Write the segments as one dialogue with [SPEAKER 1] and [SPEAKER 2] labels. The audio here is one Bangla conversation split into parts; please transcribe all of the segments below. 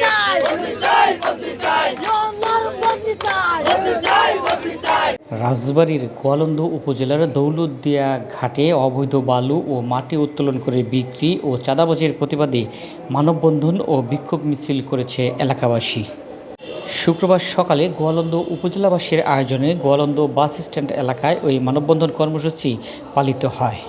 [SPEAKER 1] চাই
[SPEAKER 2] রাজবাড়ীর গোয়ালন্দ উপজেলার দৌলতদিয়া ঘাটে অবৈধ বালু ও মাটি উত্তোলন করে বিক্রি ও চাঁদাবাজির প্রতিবাদে মানববন্ধন ও বিক্ষোভ মিছিল করেছে এলাকাবাসী। শুক্রবার সকালে গোয়ালন্দ উপজেলাবাসীর আয়োজনে গোয়ালন্দ বাস স্ট্যান্ড এলাকায় ওই মানববন্ধন কর্মসূচি পালিত হয়।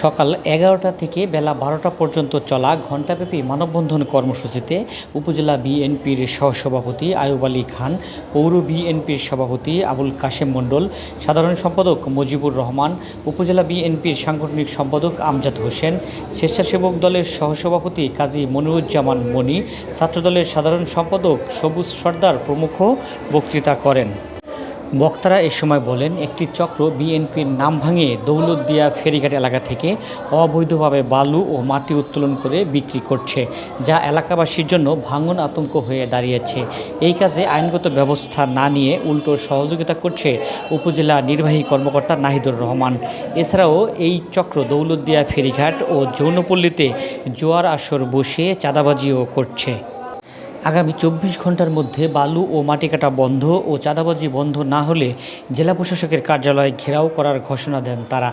[SPEAKER 2] সকাল এগারোটা থেকে বেলা বারোটা পর্যন্ত চলা ঘণ্টাব্যাপী মানববন্ধন কর্মসূচিতে উপজেলা বিএনপির সহসভাপতি আয়ুব আলী খান, পৌর বিএনপির সভাপতি আবুল কাশেম মণ্ডল, সাধারণ সম্পাদক মুজিবুর রহমান, উপজেলা বিএনপির সাংগঠনিক সম্পাদক আমজাদ হোসেন, স্বেচ্ছাসেবক দলের সহসভাপতি কাজী মনিরুজ্জামান মনি ছাত্রদলের সাধারণ সম্পাদক সবুজ সর্দার প্রমুখ বক্তৃতা করেন। বক্তারা এ সময় বলেন, একটি চক্র বিএনপির নাম ভাঙিয়ে দৌলতদিয়া ফেরিঘাট এলাকা থেকে অবৈধভাবে বালু ও মাটি উত্তোলন করে বিক্রি করছে, যা এলাকাবাসীর জন্য ভাঙন আতঙ্ক হয়ে দাঁড়িয়েছে। এই কাজে আইনগত ব্যবস্থা না নিয়ে উল্টো সহযোগিতা করছে উপজেলা নির্বাহী কর্মকর্তা নাহিদুর রহমান। এছাড়াও এই চক্র দৌলতদিয়া ফেরিঘাট ও যৌনপল্লীতে জোয়ার আসর বসিয়ে চাঁদাবাজিও করছে। আগামী চব্বিশ ঘণ্টার মধ্যে বালু ও মাটি কাটা বন্ধ ও চাঁদাবাজি বন্ধ না হলে জেলা প্রশাসকের কার্যালয় ঘেরাও করার ঘোষণা দেন তারা।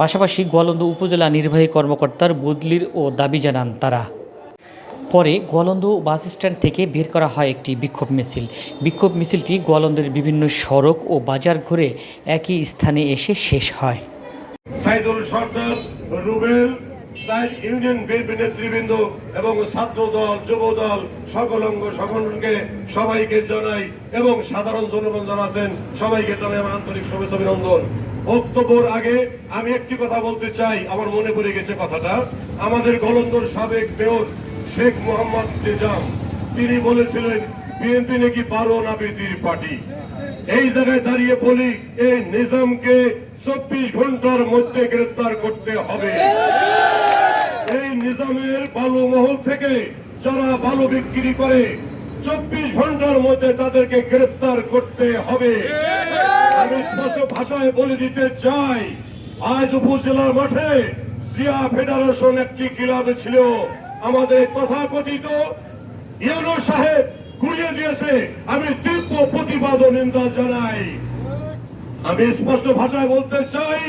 [SPEAKER 2] পাশাপাশি গোয়ালন্দ উপজেলা নির্বাহী কর্মকর্তার বদলির ও দাবি জানান তারা। পরে গোয়ালন্দ বাস স্ট্যান্ড থেকে বের করা হয় একটি বিক্ষোভ মিছিল। বিক্ষোভ মিছিলটি গোয়ালন্দের বিভিন্ন সড়ক ও বাজার ঘুরে একই স্থানে এসে শেষ হয়।
[SPEAKER 3] সাইদুল রুবেল সাইড ইউনিয়ন বিএনপি নেতৃবৃন্দ এবং ছাত্র দল যুব দল সকল অঙ্গ সংগঠনকে সবাইকে জানাই এবং সাধারণ জনগণ যারা আছেন সবাইকে জানাই আমার আন্তরিক শুভেচ্ছা অভিনন্দন। বক্তব্যের আগে আমি একটি কথা বলতে চাই, আমার মনে পড়ে গেছে কথাটা। আমাদের গলন্দর সাবেক মেয়র শেখ মোহাম্মদ নিজাম তিনি বলেছিলেন, বিএনপি নাকি বারো নাবিদির পার্টি। এই জায়গায় দাঁড়িয়ে বলি, এই নিজামকে চব্বিশ ঘণ্টার মধ্যে গ্রেফতার করতে হবে। এই নিজামের বালু মহল থেকে যারা বালু বিক্রি করে, চব্বিশ ঘণ্টার মধ্যে তাদেরকে গ্রেফতার করতে হবে। আমি স্পষ্ট ভাষায় বলে দিতে চাই, আজ উপজেলার মাঠে জিয়া ফেডারেশন একটি ক্লাবে ছিল। আমাদের তথাকথিত ইউনো সাহেব ঘুরিয়ে দিয়েছে। আমি তীব্র প্রতিবাদ নিন্দা জানাই। আমি স্পষ্ট ভাষায় বলতে চাই,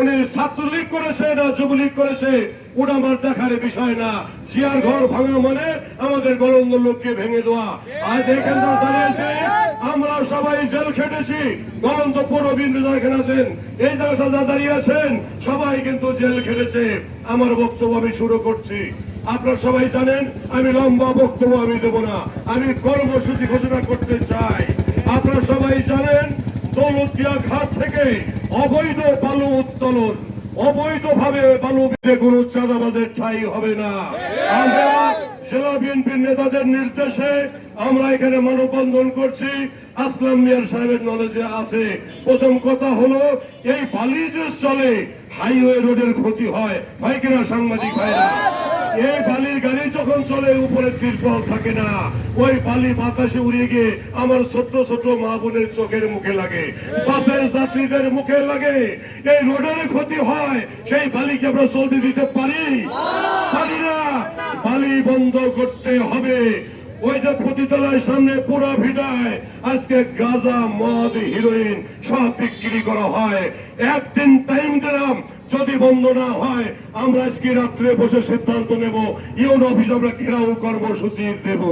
[SPEAKER 3] উনি ছাত্রলীগ করেছে না যুবলীগ করেছে ওটা আমার দেখার বিষয় না। জিয়ার ঘর ভাঙা মানে আমাদের গলন্দ লোককে ভেঙে দেওয়া। আজ এখানে দাঁড়িয়েছে আমরা সবাই জেল খেটেছি, গলন্দ পৌরবিন্দ যারা এখানে আছেন, এই জায়গায় যারা দাঁড়িয়ে আছেন, সবাই কিন্তু জেল খেটেছে। আমার বক্তব্য আমি শুরু করছি। আপনারা সবাই জানেন, আমি লম্বা বক্তব্য আমি দেব না। আমি কর্মসূচি ঘোষণা করতে চাই। আপনারা সবাই জানেন দৌলতদিয়া ঘাট থেকে অবৈধ বালু উত্তোলন, অবৈধভাবে বালু বিলে কোনো চাঁদাবাদের ঠাই হবে না। আমরা জেলা বিএনপির নেতাদের নির্দেশে আমরা এখানে মানববন্ধন করছি। আসলাম মিয়ার সাহেবের নলেজে আছে। প্রথম কথা হলো, এই বালি যে চলে, হাইওয়ে রোডের ক্ষতি হয়। ভাই কিনা সাংবাদিক ভাইরা? এই বালির গাড়ি যখন চলে উপরে থাকে না। ওই বালি বাতাসে উড়িয়ে গিয়ে আমার ছোট্ট ছোট্ট মা বোনের চোখের মুখে লাগে। বাসের যাত্রীদের মুখে লাগে। এই রোডের ক্ষতি হয়, সেই বালিকে আমরা চলতে দিতে পারি? পারি না। বালি বন্ধ করতে হবে। ওই যে সামনে পুরা ভিটায় আজকে গাঁজা, মদ, হিরোইন সব বিক্রি করা হয়। একদিন টাইম দিলাম যদি বন্ধ না হয় আমরা আজকে রাত্রে বসে সিদ্ধান্ত নেব ইউন অফিস আমরা ঘেরাও কর্মসূচি দেব।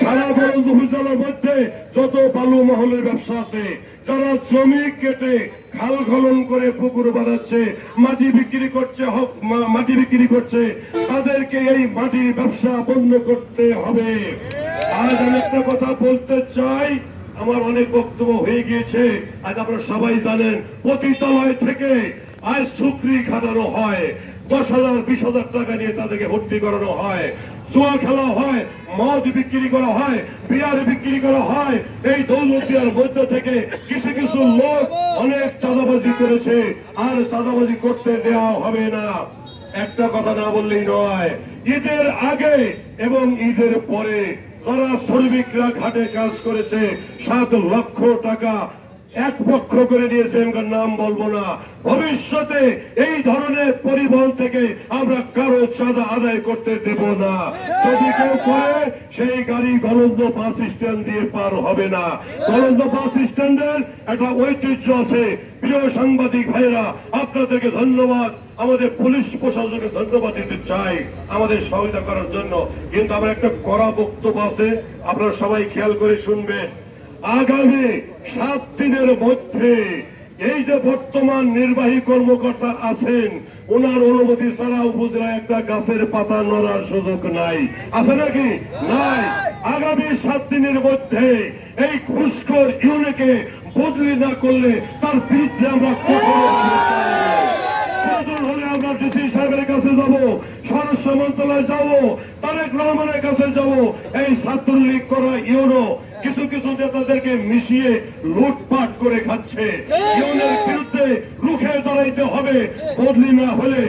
[SPEAKER 3] সারা বরন্দ উপজেলার মধ্যে যত বালু মহলের ব্যবসা আছে যারা জমি কেটে খাল খনন করে পুকুর বানাচ্ছে মাটি বিক্রি করছে হক- মাটি বিক্রি করছে তাদেরকে এই মাটির ব্যবসা বন্ধ করতে হবে। আজ আমি একটা কথা বলতে চাই আমার অনেক বক্তব্য হয়ে গিয়েছে আজ আপনারা সবাই জানেন পতিতালয় থেকে আজ সুক্রি খাটানো হয়। দশ হাজার, বিশ হাজার টাকা নিয়ে তাদেরকে ভর্তি করানো হয়। জুয়া খেলা হয়, মদ বিক্রি করা হয়, বিয়ার বিক্রি করা হয়। এই দৌলতিয়ার মধ্য থেকে কিছু কিছু লোক অনেক চাঁদাবাজি করেছে। আর চাঁদাবাজি করতে দেওয়া হবে না। একটা কথা না বললেই নয়, ঈদের আগে এবং ঈদের পরে যারা শ্রমিকরা ঘাটে কাজ করেছে, সাত লক্ষ টাকা এক পক্ষ করে নিয়েছে আমি নাম বলব না। ভবিষ্যতে এই ধরনের পরিবহন থেকে আমরা কারও চাঁদা আদায় করতে দেব না। যদি কেউ করে, সেই গাড়ি গলন্দ বাস স্ট্যান্ড দিয়ে পার হবে না। গলন্দ বাস স্ট্যান্ডের একটা ঐতিহ্য আছে। প্রিয় সাংবাদিক ভাইরা আপনাদেরকে ধন্যবাদ। আমাদের পুলিশ প্রশাসনকে ধন্যবাদ দিতে চাই আমাদের সহায়তা করার জন্য। কিন্তু আমার একটা কড়া বক্তব্য আছে, আপনারা সবাই খেয়াল করে শুনবেন। আগামী সাত দিনের মধ্যে এই যে বর্তমান নির্বাহী কর্মকর্তা আছেন, ওনার অনুমতি ছাড়া উপজেলা একটা গাছের পাতা নড়ার সুযোগ নাই। আছে নাকি? নাই। আগামী সাত দিনের মধ্যে এই ঘুষখোর ইউনিকে বদলি না করলে তার বিরুদ্ধে আমরা আমরা ডিসি সাহেবের কাছে যাব, স্বরাষ্ট্র মন্ত্রণালয়ে যাব, তারেক রহমানের কাছে যাব। এই ছাত্রলীগ করা ইউনো কিছু কিছু নেতাদেরকে মিশিয়ে লুটপাট করে খাচ্ছে। ইউনের বিরুদ্ধে রুখে দাঁড়াইতে হবে। বদলি না হলে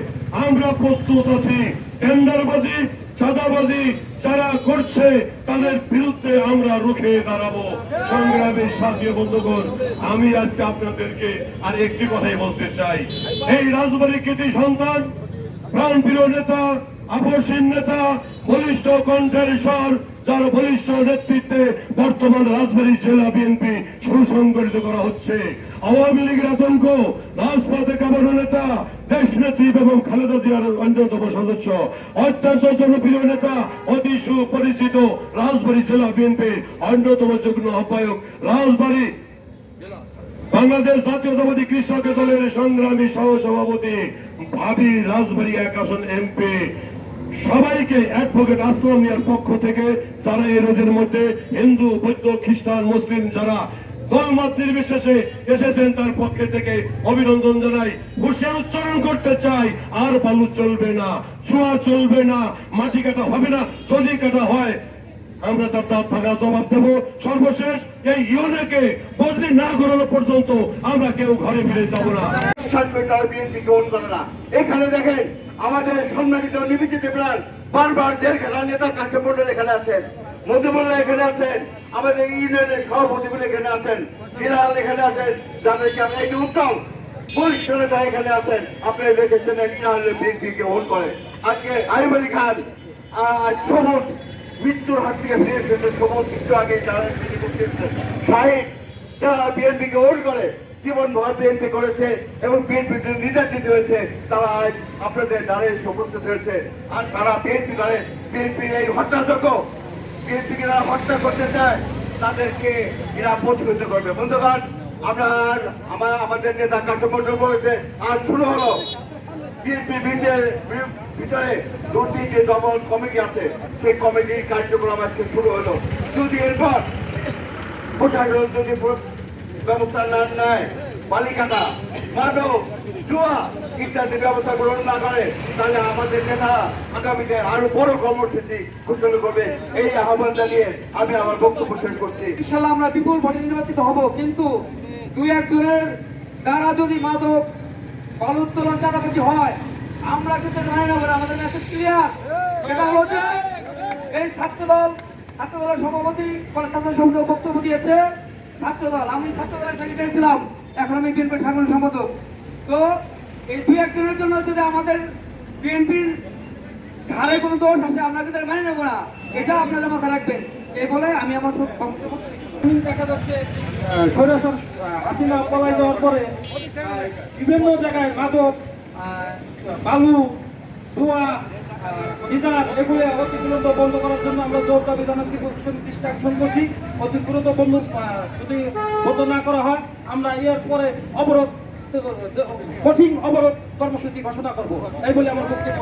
[SPEAKER 3] আমরা প্রস্তুত আছি। টেন্ডারবাজি চাঁদাবাজি যারা করছে তাদের বিরুদ্ধে আমরা রুখে দাঁড়াবো। সংগ্রামী সাথী বন্ধুগণ আমি আজকে আপনাদেরকে আর একটি কথাই বলতে চাই। এই রাজবাড়ি কৃতি সন্তান প্রাণপ্রিয় নেতা আপসীন নেতা বলিষ্ঠ কণ্ঠের স্বর যার বলিষ্ঠ নেতৃত্বে বর্তমান রাজবাড়ী জেলা বিএনপি সুসংগঠিত করা হচ্ছে। আওয়ামী লীগের আতঙ্ক, রাজপথে কামানো নেতা, দেশ নেত্রী এবং খালেদা জিয়ার অন্যতম সদস্য, অত্যন্ত জনপ্রিয় নেতা, অতি সুপরিচিত রাজবাড়ী জেলা বিএনপি অন্যতম যুগ্ম আহ্বায়ক রাজবাড়ী। বাংলাদেশ জাতীয়তাবাদী কৃষক দলের সংগ্রামী সহ সভাপতি ভাবি রাজবাড়ী এক আসন এমপি। সবাইকে অ্যাডভোকেট আসলাম মিয়ার পক্ষ থেকে যারা এই রোজের মধ্যে হিন্দু, বৌদ্ধ, খ্রিস্টান, মুসলিম যারা দলমত নির্বিশেষে এসেছেন তার পক্ষে থেকে অভিনন্দন জানাই। হুশিয়ার উচ্চারণ করতে চাই, আর বালু চলবে না চুয়া চলবে না, মাটি কাটা হবে না, যদি কাটা হয়, আমরা তার দাঁত ভাঙা জবাব দেবো। সর্বশেষ, এই ইউনেকে বদলি না করানো পর্যন্ত আমরা কেউ ঘরে ফিরে যাব না।
[SPEAKER 4] এখানে দেখেন আমাদের সম্মানিত নিবেদিত প্রাণ বারবার জেল খেলা নেতার কাছে মন্ডল এখানে আছেন মন্ত্রীমন্ডল এখানে আছেন, আমাদের ইউনিয়নের সভাপতিগুলো এখানে আছেন জেনারেল এখানে আছেন, যাদেরকে আমরা যে উত্তম বরিষ্ঠ নেতা এখানে আছেন, আপনারা দেখেছেন ইউনিয়নের বিএনপি গ্রহণ করে। আজকে আইব আলী খান সবুজ, মৃত্যুর হাত থেকে ফিরে এসেছে, সবুজ মৃত্যু আগে যারা শাহিদ, যারা বিএনপিকে ওট করে জীবন ভর বিএনপি করেছে এবং বিএনপি নির্যাতিত হয়েছে, তারা আজ আপনাদের দ্বারে সমর্থিত হয়েছে আর তারা বিএনপি দ্বারে বিএনপির এই হত্যাযোগ্য বিএনপিকে যারা হত্যা করতে চায়, তাদেরকে এরা প্রতিহত করবে। বন্ধুগণ আমার, আমাদের নেতা কাঠমন্ডল বলেছে, আজ শুরু হলো। বিএনপির ভিতরে দুর্নীতি দমন কমিটি আছে। সেই কমিটির কার্যক্রম আজকে শুরু হলো। দুদিন এরপর প্রশাসন যদি ব্যবস্থা না নেয় বালিকাটা, মাদক, জুয়া ইত্যাদি ব্যবস্থা গ্রহণ না করে, তাহলে আমাদের নেতা আগামীতে আরও বড় কর্মসূচি ঘোষণা করবে। এই আহ্বান জানিয়ে আমি আমার বক্তব্য শেষ করছি।
[SPEAKER 5] ইনশাল্লাহ আমরা বিপুল ভোটে নির্বাচিত হব, কিন্তু দুই একজনের দ্বারা যদি মাদক বাল উত্তোলন চাঁদাবাজি হয়, আমরা কিন্তু মানি না আমাদের মেসেজ ক্লিয়ার সেটা হলো যে এই ছাত্রদল, ছাত্রদলের সভাপতি কলেজ ছাত্র সমিতি বক্তব্য দিয়েছে ছাত্রদল, আমি ছাত্রদলের সেক্রেটারি ছিলাম, এখন আমি বিএনপির সাধারণ সম্পাদক। তো এই দুই একজনের জন্য যদি আমাদের বিএনপির ঘাড়ে কোনো দোষ আসে, আমরা কিন্তু মেনে নেব না। এটা আপনারা মাথায় রাখবেন। এই বলে আমি আমার সব। দেখা যাচ্ছে। বিভিন্ন জায়গায় মাদক বালু, ধোয়া ডিজার এগুলো অতি দ্রুত বন্ধ করার জন্য আমরা জোর দাবি জানাচ্ছি আকর্ষণ করছি অতি দ্রুত বন্ধ যদি বন্ধ না করা হয়, আমরা এর পরে অবরোধ, কঠিন অবরোধ কর্মসূচি ঘোষণা করব। এই বলে আমার বক্তব্য।